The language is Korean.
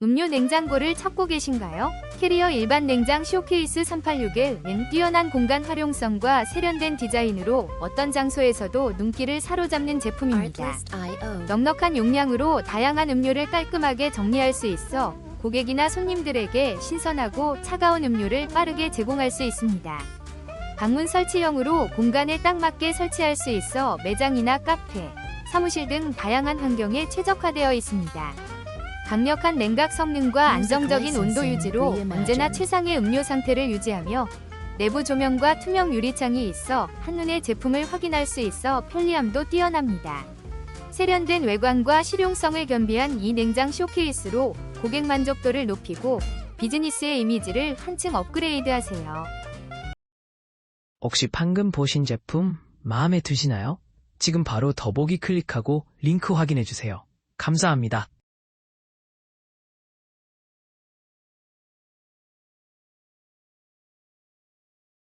음료 냉장고를 찾고 계신가요? 캐리어 일반 냉장 쇼케이스 386은 뛰어난 공간 활용성과 세련된 디자인으로 어떤 장소에서도 눈길을 사로잡는 제품입니다. 넉넉한 용량으로 다양한 음료를 깔끔하게 정리할 수 있어 고객이나 손님들에게 신선하고 차가운 음료를 빠르게 제공할 수 있습니다. 방문 설치형으로 공간에 딱 맞게 설치할 수 있어 매장이나 카페, 사무실 등 다양한 환경에 최적화되어 있습니다. 강력한 냉각 성능과 안정적인 온도 유지로 언제나 최상의 음료 상태를 유지하며 내부 조명과 투명 유리창이 있어 한눈에 제품을 확인할 수 있어 편리함도 뛰어납니다. 세련된 외관과 실용성을 겸비한 이 냉장 쇼케이스로 고객 만족도를 높이고 비즈니스의 이미지를 한층 업그레이드하세요. 혹시 방금 보신 제품 마음에 드시나요? 지금 바로 더보기 클릭하고 링크 확인해 주세요. 감사합니다.